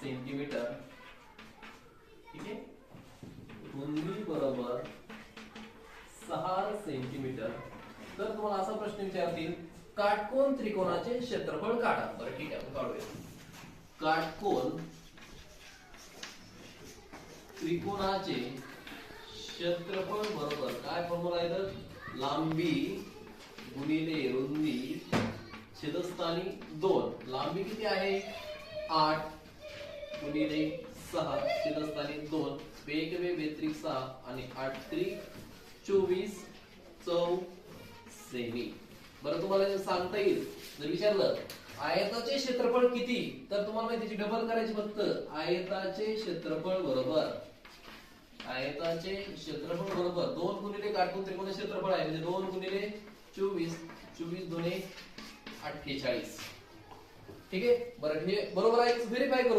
Centimetre ठीक आहे रुंदी बरोबर सहा सेंटीमीटर तर तुम्हाला असा प्रश्न विचारतील काटकोन त्रिकोणाचे क्षेत्रफळ काढा. बरं ठीक आहे काढूया. काटकोन त्रिकोणाचे क्षेत्रफळ बरोबर काय फॉर्म्युला आहे लांबी गुणिले रुंदी छेदस्थानी दोन. लांबी किती आहे? आठ. गुणिले सहा शिरस्थानी दोन वेगवे सहा आणि आठ त्रिक चोवीस चौ सेमी. बरं तुम्हाला जर सांगता येईल जर विचारलं आयताचे क्षेत्रफळ किती? तर तुम्हाला माहिती डबल करायची फक्त. आयताचे क्षेत्रफळ बरोबर. आयताचे क्षेत्रफळ बरोबर. दोन गुणिले काटून त्रिकोण क्षेत्रफळ आहे म्हणजे दोन गुणिले चोवीस चोवीस दोन्ही अठ्ठेचाळीस. ठीक आहे? बरं हे बरोबर आहे व्हेरीफाय करू.